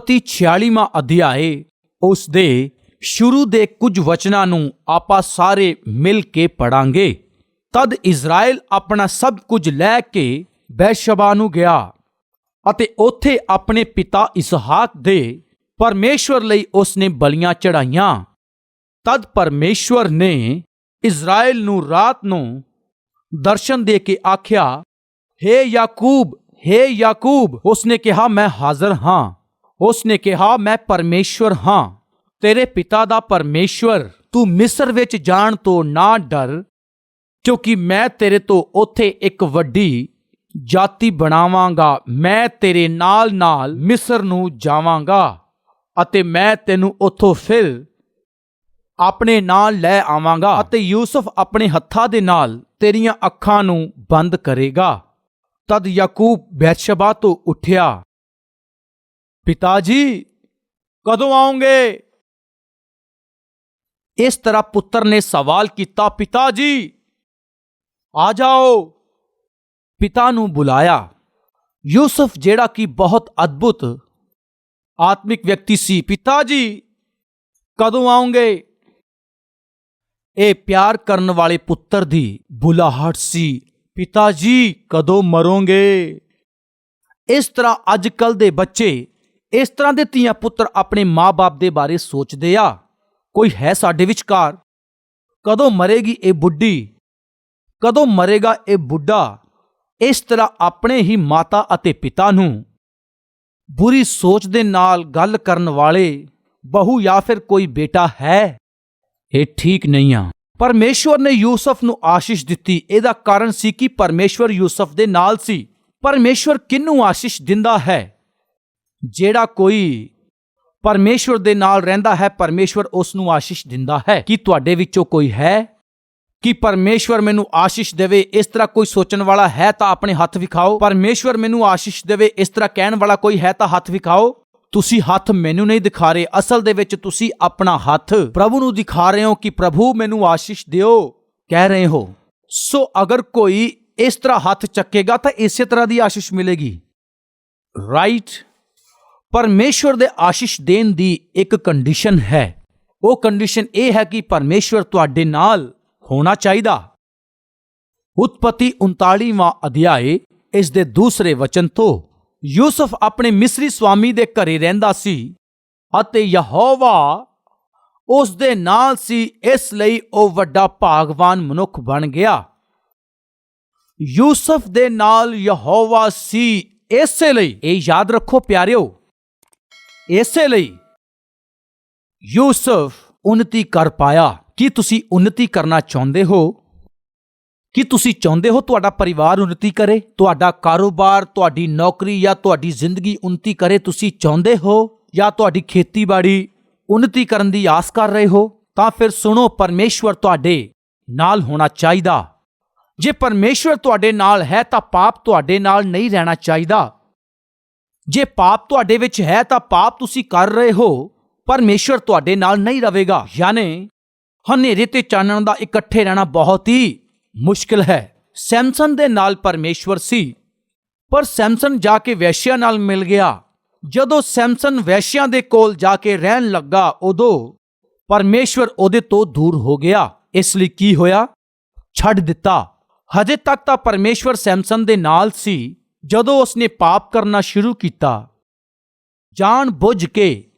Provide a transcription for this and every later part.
ਉਤਪਤੀ 46ਵਾਂ ਅਧਿਆਏ, ਉਸ ਦੇ ਸ਼ੁਰੂ ਦੇ ਕੁਝ ਵਚਨਾਂ ਨੂੰ ਆਪਾਂ ਸਾਰੇ ਮਿਲ ਕੇ ਪੜਾਂਗੇ। ਤਦ ਇਜ਼ਰਾਈਲ ਆਪਣਾ ਸਭ ਕੁਝ ਲੈ ਕੇ ਬੈਸ਼ਬਾ ਨੂੰ ਗਿਆ ਅਤੇ ਉੱਥੇ ਆਪਣੇ ਪਿਤਾ ਇਸਹਾਕ ਦੇ ਪਰਮੇਸ਼ਵਰ ਲਈ ਉਸਨੇ ਬਲੀਆਂ ਚੜਾਈਆਂ ਤਦ ਪਰਮੇਸ਼ਵਰ ਨੇ ਇਜ਼ਰਾਈਲ ਨੂੰ ਰਾਤ ਨੂੰ ਦਰਸ਼ਨ ਦੇ ਕੇ ਆਖਿਆ, ਹੇ ਯਾਕੂਬ ਹੇ ਯਾਕੂਬ। ਉਸਨੇ ਕਿਹਾ, ਮੈਂ ਹਾਜ਼ਰ ਹਾਂ। ਉਸ ਨੇ ਕਿਹਾ, ਮੈਂ ਪਰਮੇਸ਼ਵਰ ਹਾਂ। ਤੇਰੇ ਪਿਤਾ ਦਾ ਪਰਮੇਸ਼ਵਰ। ਤੂੰ ਮਿਸਰ ਵਿੱਚ ਜਾਣ ਤੋਂ ਨਾ ਡਰ, ਕਿਉਂਕਿ ਮੈਂ ਤੇਰੇ ਤੋਂ ਉੱਥੇ ਇੱਕ ਵੱਡੀ ਜਾਤੀ ਬਣਾਵਾਂਗਾ। ਮੈਂ ਤੇਰੇ ਨਾਲ ਨਾਲ ਮਿਸਰ ਨੂੰ ਜਾਵਾਂਗਾ ਅਤੇ ਮੈਂ ਤੈਨੂੰ ਉੱਥੋਂ ਫਿਰ ਆਪਣੇ ਨਾਲ ਲੈ ਆਵਾਂਗਾ ਅਤੇ ਯੂਸਫ ਆਪਣੇ ਹੱਥਾਂ ਦੇ ਨਾਲ ਤੇਰੀਆਂ ਅੱਖਾਂ ਨੂੰ ਬੰਦ ਕਰੇਗਾ। ਤਦ ਯਾਕੂਬ ਬੈਤਸ਼ਬਾ ਤੋਂ ਉੱਠਿਆ। ਪਿਤਾ ਜੀ ਕਦੋਂ ਆਉਂਗੇ ਇਸ ਤਰ੍ਹਾਂ ਪੁੱਤਰ ਨੇ ਸਵਾਲ ਕੀਤਾ ਪਿਤਾ ਜੀ ਆ ਜਾਓ। ਪਿਤਾ ਨੂੰ ਬੁਲਾਇਆ। ਯੂਸਫ, ਜਿਹੜਾ ਕਿ ਬਹੁਤ ਅਦਭੁਤ ਆਤਮਿਕ ਵਿਅਕਤੀ ਸੀ ਪਿਤਾ ਜੀ ਕਦੋਂ ਆਉਂਗੇ ਇਹ ਪਿਆਰ ਕਰਨ ਵਾਲੇ ਪੁੱਤਰ ਦੀ ਬੁਲਾਹਟ ਸੀ। ਪਿਤਾ ਜੀ ਕਦੋਂ ਮਰੋਗੇ? ਇਸ ਤਰ੍ਹਾਂ ਅੱਜ ਕੱਲ ਦੇ ਬੱਚੇ ਇਸ ਤਰ੍ਹਾਂ ਦੇ ਧੀਆਂ ਪੁੱਤਰ ਆਪਣੇ ਮਾਪੇ ਦੇ ਬਾਰੇ ਸੋਚਦੇ ਆ। ਕੋਈ ਹੈ ਸਾਡੇ ਵਿਚਕਾਰ? ਕਦੋਂ ਮਰੇਗੀ ਇਹ ਬੁੱਢੀ? ਕਦੋਂ ਮਰੇਗਾ ਇਹ ਬੁੱਢਾ? ਇਸ ਤਰ੍ਹਾਂ ਆਪਣੇ ਹੀ ਮਾਤਾ ਅਤੇ ਪਿਤਾ ਨੂੰ ਬੁਰੀ ਸੋਚ ਦੇ ਨਾਲ ਗੱਲ ਕਰਨ ਵਾਲੇ ਬਹੂ ਜਾਂ ਫਿਰ ਕੋਈ ਬੇਟਾ ਹੈ? ਇਹ ਠੀਕ ਨਹੀਂ ਆ। ਪਰਮੇਸ਼ਵਰ ਨੇ ਯੂਸਫ ਨੂੰ ਆਸ਼ੀਸ਼ ਦਿੱਤੀ। ਇਹਦਾ ਕਾਰਨ ਸੀ ਕਿ ਪਰਮੇਸ਼ਵਰ ਯੂਸਫ ਦੇ ਨਾਲ ਸੀ। ਪਰਮੇਸ਼ਵਰ ਕਿਹਨੂੰ ਆਸ਼ੀਸ਼ ਦਿੰਦਾ ਹੈ? ਜਿਹੜਾ ਕੋਈ ਪਰਮੇਸ਼ਵਰ ਦੇ ਨਾਲ ਰਹਿੰਦਾ ਹੈ, ਪਰਮੇਸ਼ਵਰ ਉਸ ਨੂੰ ਆਸ਼ੀਸ਼ ਦਿੰਦਾ ਹੈ। ਕਿ ਤੁਹਾਡੇ ਵਿੱਚੋਂ ਕੋਈ ਹੈ? ਕਿ ਪਰਮੇਸ਼ਵਰ ਮੈਨੂੰ ਆਸ਼ੀਸ਼ ਦੇਵੇ, ਇਸ ਤਰ੍ਹਾਂ ਕੋਈ ਸੋਚਣ ਵਾਲਾ ਹੈ ਤਾਂ ਆਪਣੇ ਹੱਥ ਵਿਖਾਓ। ਪਰਮੇਸ਼ਵਰ ਮੈਨੂੰ ਆਸ਼ੀਸ਼ ਦੇਵੇ, ਇਸ ਤਰ੍ਹਾਂ ਕਹਿਣ ਵਾਲਾ ਕੋਈ ਹੈ ਤਾਂ ਹੱਥ ਵਿਖਾਓ। ਤੁਸੀਂ ਹੱਥ ਮੈਨੂੰ ਨਹੀਂ ਦਿਖਾ ਰਹੇ, ਅਸਲ ਦੇ ਵਿੱਚ ਤੁਸੀਂ ਆਪਣਾ ਹੱਥ ਪ੍ਰਭੂ ਨੂੰ ਦਿਖਾ ਰਹੇ ਹੋ ਕਿ ਪ੍ਰਭੂ ਮੈਨੂੰ ਆਸ਼ੀਸ਼ ਦਿਓ। ਕਹਿ ਰਹੇ ਹੋ, ਸੋ ਅਗਰ ਕੋਈ ਇਸ ਤਰ੍ਹਾਂ ਹੱਥ ਚੱਕੇਗਾ ਤਾਂ ਇਸੇ ਤਰ੍ਹਾਂ ਦੀ ਆਸ਼ੀਸ਼ ਮਿਲੇਗੀ। ਰਾਈਟ ਪਰਮੇਸ਼ਵਰ ਦੇ ਆਸ਼ੀਸ਼ ਦੇਣ ਦੀ ਇੱਕ ਕੰਡੀਸ਼ਨ ਹੈ। ਉਹ ਕੰਡੀਸ਼ਨ ਇਹ ਹੈ ਕਿ ਪਰਮੇਸ਼ਵਰ ਤੁਹਾਡੇ ਨਾਲ ਹੋਣਾ ਚਾਹੀਦਾ। ਉਤਪਤੀ 39ਵਾਂ ਅਧਿਆਏ, ਇਸ ਦੇ ਦੂਸਰੇ ਵਚਨ ਤੋਂ, ਯੂਸਫ ਆਪਣੇ ਮਿਸਰੀ ਸਵਾਮੀ ਦੇ ਘਰੇ ਰਹਿੰਦਾ ਸੀ ਅਤੇ ਯਹੋਵਾ ਉਸ ਦੇ ਨਾਲ ਸੀ, ਇਸ ਲਈ ਉਹ ਵੱਡਾ ਭਾਗਵਾਨ ਮਨੁੱਖ ਬਣ ਗਿਆ। ਯੂਸਫ ਦੇ ਨਾਲ ਯਹੋਵਾ ਸੀ, ਇਸੇ ਲਈ। ਇਹ ਯਾਦ ਰੱਖੋ ਪਿਆਰਿਓ ਇਸੇ ਲਈ ਯੂਸਫ ਉન્નਤੀ ਕਰ ਪਾਇਆ। ਕੀ ਤੁਸੀਂ ਉન્નਤੀ ਕਰਨਾ ਚਾਹੁੰਦੇ ਹੋ? ਕੀ ਤੁਸੀਂ ਚਾਹੁੰਦੇ ਹੋ ਤੁਹਾਡਾ ਪਰਿਵਾਰ ਉન્નਤੀ ਕਰੇ? ਤੁਹਾਡਾ ਕਾਰੋਬਾਰ, ਤੁਹਾਡੀ ਨੌਕਰੀ ਜਾਂ ਤੁਹਾਡੀ ਜ਼ਿੰਦਗੀ ਉન્નਤੀ ਕਰੇ ਤੁਸੀਂ ਚਾਹੁੰਦੇ ਹੋ? ਜਾਂ ਤੁਹਾਡੀ ਖੇਤੀਬਾੜੀ ਉન્નਤੀ ਕਰਨ ਦੀ ਆਸ ਕਰ ਰਹੇ ਹੋ? ਤਾਂ ਫਿਰ ਸੁਣੋ, ਪਰਮੇਸ਼ਵਰ ਤੁਹਾਡੇ ਨਾਲ ਹੋਣਾ ਚਾਹੀਦਾ। ਜੇ ਪਰਮੇਸ਼ਵਰ ਤੁਹਾਡੇ ਨਾਲ ਹੈ ਤਾਂ ਪਾਪ ਤੁਹਾਡੇ ਨਾਲ ਨਹੀਂ ਰਹਿਣਾ ਚਾਹੀਦਾ। ਜੇ ਪਾਪ ਤੁਹਾਡੇ ਵਿੱਚ ਹੈ ਤਾਂ ਪਾਪ ਤੁਸੀਂ ਕਰ ਰਹੇ ਹੋ, ਪਰਮੇਸ਼ਵਰ ਤੁਹਾਡੇ ਨਾਲ ਨਹੀਂ ਰਹੇਗਾ ਯਾਨੀ ਹਨੇਰੇ ਤੇ ਚਾਨਣ ਦਾ ਇਕੱਠੇ ਰਹਿਣਾ ਬਹੁਤ ਹੀ ਮੁਸ਼ਕਿਲ ਹੈ। ਸੈਮਸਨ ਦੇ ਨਾਲ ਪਰਮੇਸ਼ਵਰ ਸੀ, ਪਰ ਸੈਮਸਨ ਜਾ ਕੇ ਵੈਸ਼ਿਆ ਨਾਲ ਮਿਲ ਗਿਆ। ਜਦੋਂ ਸੈਮਸਨ ਵੈਸ਼ਿਆਂ ਦੇ ਕੋਲ ਜਾ ਕੇ ਰਹਿਣ ਲੱਗਾ, ਉਦੋਂ ਪਰਮੇਸ਼ਵਰ ਉਹਦੇ ਤੋਂ ਦੂਰ ਹੋ ਗਿਆ। ਇਸ ਲਈ ਕੀ ਹੋਇਆ? ਛੱਡ ਦਿੱਤਾ। ਹਜੇ ਤੱਕ ਤਾਂ ਪਰਮੇਸ਼ਵਰ ਸੈਮਸਨ ਦੇ ਨਾਲ ਸੀ ਜਦੋਂ ਉਸਨੇ ਪਾਪ ਕਰਨਾ ਸ਼ੁਰੂ ਕੀਤਾ, ਜਾਣ ਬੁੱਝ ਕੇ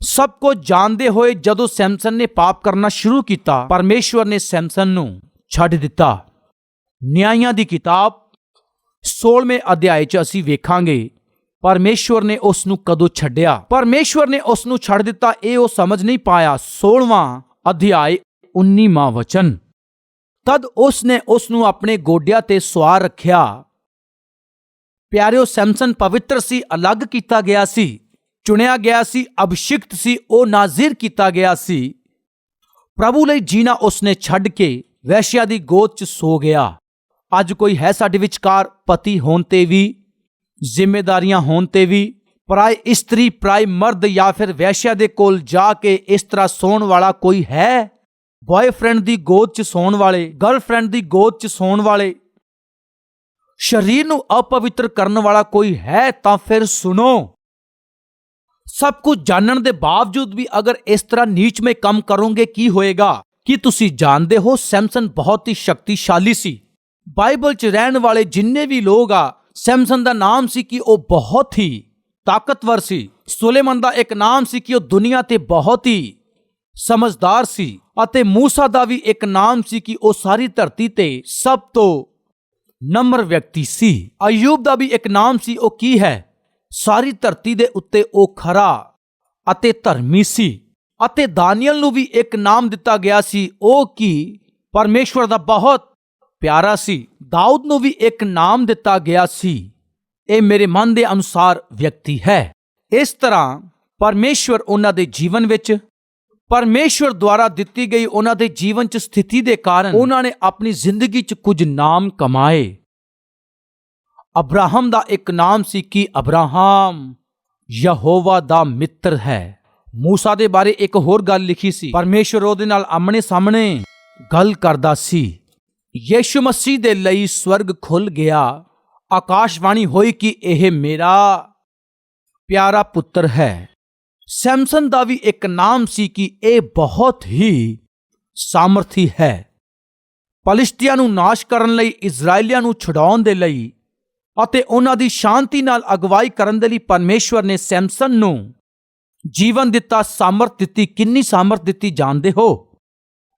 ਸਭ ਕੁਝ ਜਾਣਦੇ ਹੋਏ ਜਦੋਂ ਸੈਮਸਨ ਨੇ ਪਾਪ ਕਰਨਾ ਸ਼ੁਰੂ ਕੀਤਾ, ਪਰਮੇਸ਼ਵਰ ਨੇ ਸੈਮਸਨ ਨੂੰ ਛੱਡ ਦਿੱਤਾ। ਨਿਆਂਇਆਂ ਦੀ ਕਿਤਾਬ 16ਵੇਂ ਅਧਿਆਇ 'ਚ ਅਸੀਂ ਵੇਖਾਂਗੇ, ਪਰਮੇਸ਼ਵਰ ਨੇ ਉਸ ਨੂੰ ਕਦੋਂ ਛੱਡਿਆ? ਪਰਮੇਸ਼ਵਰ ਨੇ ਉਸ ਨੂੰ ਛੱਡ ਦਿੱਤਾ, ਇਹ ਉਹ ਸਮਝ ਨਹੀਂ ਪਾਇਆ। 16ਵਾਂ ਅਧਿਆਇ 19ਵਾਂ ਵਚਨ। ਤਦ ਉਸ ਨੇ ਉਸ ਨੂੰ ਆਪਣੇ ਗੋਡਿਆਂ ਤੇ ਸਵਾਰ ਰੱਖਿਆ। ਪਿਆਰਿਓ, ਸੈਮਸਨ ਪਵਿੱਤਰ ਸੀ, ਅਲੱਗ ਕੀਤਾ ਗਿਆ ਸੀ। ਚੁਣਿਆ ਗਿਆ ਸੀ, ਅਭਿਸ਼ਿਕਤ ਸੀ, ਉਹ ਨਾਜ਼ਿਰ ਕੀਤਾ ਗਿਆ ਸੀ। ਪ੍ਰਭੂ ਲਈ ਜੀਣਾ ਉਸਨੇ ਛੱਡ ਕੇ ਵੈਸ਼ਿਆ ਦੀ ਗੋਦ 'ਚ ਸੋ ਗਿਆ। ਅੱਜ ਕੋਈ ਹੈ ਸਾਡੇ ਵਿਚਕਾਰ ਪਤੀ ਹੋਣ ਤੇ ਵੀ ਜ਼ਿੰਮੇਵਾਰੀਆਂ ਹੋਣ ਤੇ ਵੀ, ਪਰਾਏ ਇਸਤਰੀ, ਪਰਾਏ ਮਰਦ ਜਾਂ ਫਿਰ ਵੈਸ਼ਿਆ ਦੇ ਕੋਲ ਜਾ ਕੇ ਇਸ ਤਰ੍ਹਾਂ ਸੌਣ ਵਾਲਾ ਕੋਈ ਹੈ? ਬॉयਫ੍ਰੈਂਡ ਦੀ ਗੋਦ 'ਚ ਸੌਣ ਵਾਲੇ ਗਰਲਫ੍ਰੈਂਡ ਦੀ ਗੋਦ 'ਚ ਸੌਣ ਵਾਲੇ ਸਰੀਰ ਨੂੰ ਅਪਵਿੱਤਰ ਕਰਨ ਵਾਲਾ ਕੋਈ ਹੈ ਤਾਂ ਫਿਰ ਸੁਣੋ। ਸਭ ਕੁਝ ਜਾਣਨ ਦੇ ਬਾਵਜੂਦ ਵੀ ਅਗਰ ਇਸ ਤਰ੍ਹਾਂ ਨੀਚਮੇ ਕੰਮ ਕਰੋਗੇ ਕੀ ਹੋਏਗਾ? ਕੀ ਤੁਸੀਂ ਜਾਣਦੇ ਹੋ ਸੈਮਸਨ ਬਹੁਤ ਹੀ ਸ਼ਕਤੀਸ਼ਾਲੀ ਸੀ? ਬਾਈਬਲ 'ਚ ਰਹਿਣ ਵਾਲੇ ਜਿੰਨੇ ਵੀ ਲੋਕ ਆ, ਸੈਮਸਨ ਦਾ ਨਾਮ ਸੀ ਕਿ ਉਹ ਬਹੁਤ ਹੀ ਤਾਕਤਵਰ ਸੀ। ਸੁਲੇਮਨ ਦਾ ਇੱਕ ਨਾਮ ਸੀ ਕਿ ਉਹ ਦੁਨੀਆ ਤੇ ਬਹੁਤ ਹੀ ਸਮਝਦਾਰ ਸੀ ਅਤੇ ਮੂਸਾ ਦਾ ਵੀ ਇੱਕ ਨਾਮ ਸੀ ਕਿ ਉਹ ਸਾਰੀ ਧਰਤੀ ਤੇ ਸਭ ਤੋਂ ਨਮਰ ਵਿਅਕਤੀ ਸੀ। ਅਯੂਬ ਦਾ ਵੀ ਇੱਕ ਨਾਮ ਸੀ, ਉਹ ਕੀ ਹੈ? ਸਾਰੀ ਧਰਤੀ ਦੇ ਉੱਤੇ ਉਹ ਖਰਾ ਅਤੇ ਧਰਮੀ ਸੀ ਅਤੇ ਦਾਨੀਅਲ ਨੂੰ ਵੀ ਇੱਕ ਨਾਮ ਦਿੱਤਾ ਗਿਆ ਸੀ, ਉਹ ਕੀ? ਪਰਮੇਸ਼ਵਰ ਦਾ ਬਹੁਤ ਪਿਆਰਾ ਸੀ। ਦਾਊਦ ਨੂੰ ਵੀ ਇੱਕ ਨਾਮ ਦਿੱਤਾ ਗਿਆ ਸੀ। ਇਹ ਮੇਰੇ ਮਨ ਦੇ ਅਨੁਸਾਰ ਵਿਅਕਤੀ ਹੈ। ਇਸ ਤਰ੍ਹਾਂ ਪਰਮੇਸ਼ਵਰ ਉਹਨਾਂ ਦੇ ਜੀਵਨ ਵਿੱਚ ਪਰਮੇਸ਼ਵਰ ਦੁਆਰਾ ਦਿੱਤੀ ਗਈ ਉਹਨਾਂ ਦੇ ਜੀਵਨ 'ਚ ਸਥਿਤੀ ਦੇ ਕਾਰਨ ਉਹਨਾਂ ਨੇ ਆਪਣੀ ਜ਼ਿੰਦਗੀ 'ਚ ਕੁਝ ਨਾਮ ਕਮਾਏ। ਅਬਰਾਹਮ ਦਾ ਇੱਕ ਨਾਮ ਸੀ ਕਿ ਅਬਰਾਹਮ, ਯਹੋਵਾ ਦਾ ਮਿੱਤਰ ਹੈ। ਮੂਸਾ ਦੇ ਬਾਰੇ ਇੱਕ ਹੋਰ ਗੱਲ ਲਿਖੀ ਸੀ। ਪਰਮੇਸ਼ਵਰ ਉਹਦੇ ਨਾਲ ਆਮਣੇ ਸਾਹਮਣੇ ਗੱਲ ਕਰਦਾ ਸੀ। ਯੀਸ਼ੂ ਮਸੀਹ ਦੇ ਲਈ ਸਵਰਗ ਖੁੱਲ ਗਿਆ। ਆਕਾਸ਼ਵਾਣੀ ਹੋਈ ਕਿ ਇਹ ਮੇਰਾ ਪਿਆਰਾ ਪੁੱਤਰ ਹੈ। ਸੈਮਸਨ ਦਾ ਵੀ ਇੱਕ ਨਾਮ ਸੀ ਕਿ ਇਹ ਬਹੁਤ ਹੀ ਸਾਮਰਥੀ ਹੈ। ਪਲਿਸ਼ਤੀਆਂ ਨੂੰ ਨਾਸ਼ ਕਰਨ ਲਈ ਇਜ਼ਰਾਈਲੀਆਂ ਨੂੰ ਛੁਡਾਉਣ ਦੇ ਲਈ ਅਤੇ ਉਹਨਾਂ ਦੀ ਸ਼ਾਂਤੀ ਨਾਲ ਅਗਵਾਈ ਕਰਨ ਦੇ ਲਈ ਪਰਮੇਸ਼ਵਰ ਨੇ ਸੈਮਸਨ ਨੂੰ ਜੀਵਨ ਦਿੱਤਾ, ਸਾਮਰਥ ਦਿੱਤੀ। ਕਿੰਨੀ ਸਾਮਰਥ ਦਿੱਤੀ ਜਾਣਦੇ ਹੋ?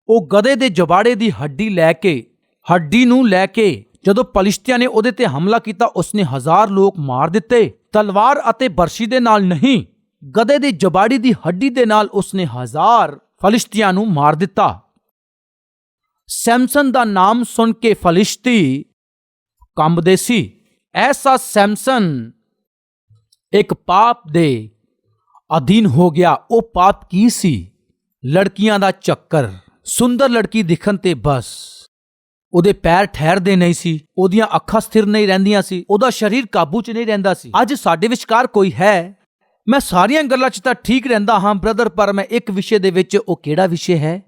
ਉਹ ਗਧੇ ਦੇ ਜਬਾੜੇ ਦੀ ਹੱਡੀ ਲੈ ਕੇ, ਹੱਡੀ ਨੂੰ ਲੈ ਕੇ ਜਦੋਂ ਪਲਿਸ਼ਤੀਆਂ ਨੇ ਉਹਦੇ ਤੇ ਹਮਲਾ ਕੀਤਾ, ਉਸਨੇ ਹਜ਼ਾਰ ਲੋਕ ਮਾਰ ਦਿੱਤੇ। ਤਲਵਾਰ ਅਤੇ ਬਰਸ਼ੀ ਦੇ ਨਾਲ ਨਹੀਂ। ਗਧੇ ਦੀ ਜਬਾੜੀ ਦੀ ਹੱਡੀ ਦੇ ਨਾਲ ਉਸਨੇ ਹਜ਼ਾਰ ਫਲਿਸ਼ਤੀਆਂ ਨੂੰ ਮਾਰ ਦਿੱਤਾ। ਸੈਮਸਨ ਦਾ ਨਾਮ ਸੁਣ ਕੇ ਫਲਿਸ਼ਤੀ ਕੰਬਦੇ ਸੀ। ਐਸਾ ਸੈਮਸਨ ਇੱਕ ਪਾਪ ਦੇ ਅਧੀਨ ਹੋ ਗਿਆ। ਉਹ ਪਾਪ ਕੀ ਸੀ? ਲੜਕੀਆਂ ਦਾ ਚੱਕਰ। ਸੁੰਦਰ ਲੜਕੀ ਦਿਖਣ ਤੇ ਬਸ। ਉਹਦੇ ਪੈਰ ਠਹਿਰਦੇ ਨਹੀਂ ਸੀ। ਉਹਦੀਆਂ ਅੱਖਾਂ ਸਥਿਰ ਨਹੀਂ ਰਹਿੰਦੀਆਂ ਸੀ। ਉਹਦਾ ਸਰੀਰ ਕਾਬੂ 'ਚ ਨਹੀਂ ਰਹਿੰਦਾ ਸੀ। ਅੱਜ ਸਾਡੇ ਵਿਚਕਾਰ ਕੋਈ ਹੈ? ਮੈਂ ਸਾਰੀਆਂ ਗੱਲਾਂ 'ਚ ਤਾਂ ਠੀਕ ਰਹਿੰਦਾ ਹਾਂ ਬ੍ਰਦਰ ਪਰ ਮੈਂ ਇੱਕ ਵਿਸ਼ੇ ਦੇ ਵਿੱਚ, ਉਹ ਕਿਹੜਾ ਵਿਸ਼ੇ ਹੈ?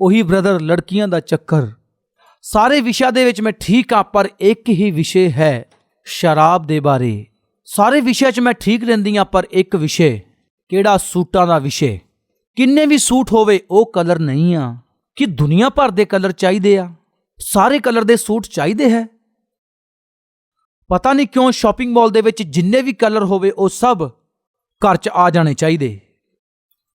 ਉਹੀ ਬ੍ਰਦਰ ਲੜਕੀਆਂ ਦਾ ਚੱਕਰ। ਸਾਰੇ ਵਿਸ਼ਿਆਂ ਦੇ ਵਿੱਚ ਮੈਂ ਠੀਕ ਹਾਂ, ਪਰ ਇੱਕ ਹੀ ਵਿਸ਼ੇ ਹੈ, ਸ਼ਰਾਬ ਦੇ ਬਾਰੇ। ਸਾਰੇ ਵਿਸ਼ਿਆਂ 'ਚ ਮੈਂ ਠੀਕ ਰਹਿੰਦੀ ਹਾਂ, ਪਰ ਇੱਕ ਵਿਸ਼ੇ, ਕਿਹੜਾ ਸੂਟਾਂ ਦਾ ਵਿਸ਼ੇ? ਕਿੰਨੇ ਵੀ ਸੂਟ ਹੋਵੇ, ਉਹ ਕਲਰ ਨਹੀਂ ਆ। ਕਿ ਦੁਨੀਆ ਭਰ ਦੇ ਕਲਰ ਚਾਹੀਦੇ ਆ? ਸਾਰੇ ਕਲਰ ਦੇ ਸੂਟ ਚਾਹੀਦੇ ਹੈ? ਪਤਾ ਨਹੀਂ ਕਿਉਂ ਸ਼ਾਪਿੰਗ ਮਾਲ ਦੇ ਵਿੱਚ ਜਿੰਨੇ ਵੀ ਕਲਰ ਹੋਵੇ, ਉਹ ਸਭ ਘਰ 'ਚ ਆ ਜਾਣੇ ਚਾਹੀਦੇ।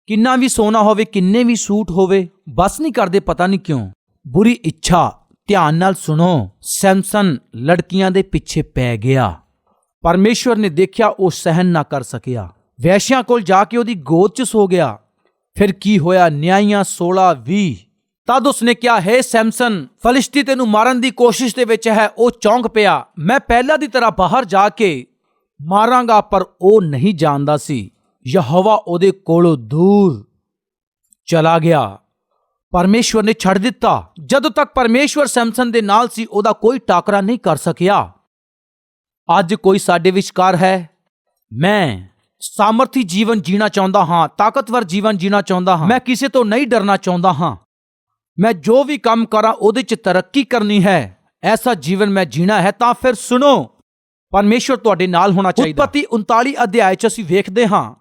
ਕਿੰਨਾ ਵੀ ਸੋਨਾ ਹੋਵੇ, ਕਿੰਨੇ ਵੀ ਸੂਟ ਹੋਵੇ, ਬਸ ਨਹੀਂ ਕਰਦੇ, ਪਤਾ ਨਹੀਂ ਕਿਉਂ। ਬੁਰੀ ਇੱਛਾ, ਧਿਆਨ ਨਾਲ ਸੁਣੋ, ਸੈਮਸਨ ਲੜਕੀਆਂ ਦੇ ਪਿੱਛੇ ਪੈ ਗਿਆ। ਪਰਮੇਸ਼ਵਰ ਨੇ ਦੇਖਿਆ, ਉਹ ਸਹਿਨ ਨਾ ਕਰ ਸਕਿਆ। ਵੈਸ਼ਿਆਂ ਕੋਲ ਜਾ ਕੇ ਉਹਦੀ ਗੋਦ 'ਚ ਸੋ ਗਿਆ। ਫਿਰ ਕੀ ਹੋਇਆ? ਨਿਆਈਆਂ 16 20 ਤਦ ਉਸਨੇ ਕਿਹਾ, ਹੈ ਸੈਮਸਨ, ਫਲਿਸ਼ਤੀ ਤੈਨੂੰ ਮਾਰਨ ਦੀ ਕੋਸ਼ਿਸ਼ ਦੇ ਵਿੱਚ ਹੈ, ਉਹ ਚੌਂਕ ਪਿਆ। ਮੈਂ ਪਹਿਲਾਂ ਦੀ ਤਰ੍ਹਾਂ ਬਾਹਰ ਜਾ ਕੇ ਮਾਰਾਂਗਾ, ਪਰ ਉਹ ਨਹੀਂ ਜਾਣਦਾ ਸੀ। ਯਹੋਵਾ ਉਹਦੇ ਕੋਲੋਂ ਦੂਰ ਚਲਾ ਗਿਆ। ਪਰਮੇਸ਼ਵਰ ਨੇ ਛੱਡ ਦਿੱਤਾ। ਜਦੋਂ ਤੱਕ ਪਰਮੇਸ਼ਵਰ ਸੈਮਸਨ ਦੇ ਨਾਲ ਸੀ, ਉਹਦਾ ਕੋਈ ਟਾਕਰਾ ਨਹੀਂ ਕਰ ਸਕਿਆ। ਅੱਜ ਕੋਈ ਸਾਡੇ ਵਿਚਕਾਰ ਹੈ? ਮੈਂ ਸਾਮਰਥੀ ਜੀਵਨ ਜੀਣਾ ਚਾਹੁੰਦਾ ਹਾਂ, ਤਾਕਤਵਰ ਜੀਵਨ ਜੀਣਾ ਚਾਹੁੰਦਾ ਹਾਂ। ਮੈਂ ਕਿਸੇ ਤੋਂ ਨਹੀਂ ਡਰਨਾ ਚਾਹੁੰਦਾ ਹਾਂ। ਮੈਂ ਜੋ ਵੀ ਕੰਮ ਕਰਾਂ, ਉਹਦੇ 'ਚ ਤਰੱਕੀ ਕਰਨੀ ਹੈ। ਐਸਾ ਜੀਵਨ ਮੈਂ ਜੀਣਾ ਹੈ, ਤਾਂ ਫਿਰ ਸੁਣੋ। ਪਰਮੇਸ਼ਵਰ ਤੁਹਾਡੇ ਨਾਲ ਹੋਣਾ ਚਾਹੀਦਾ। ਉਤਪਤੀ 39 ਅਧਿਆਇ 'ਚ ਅਸੀਂ ਵੇਖਦੇ ਹਾਂ।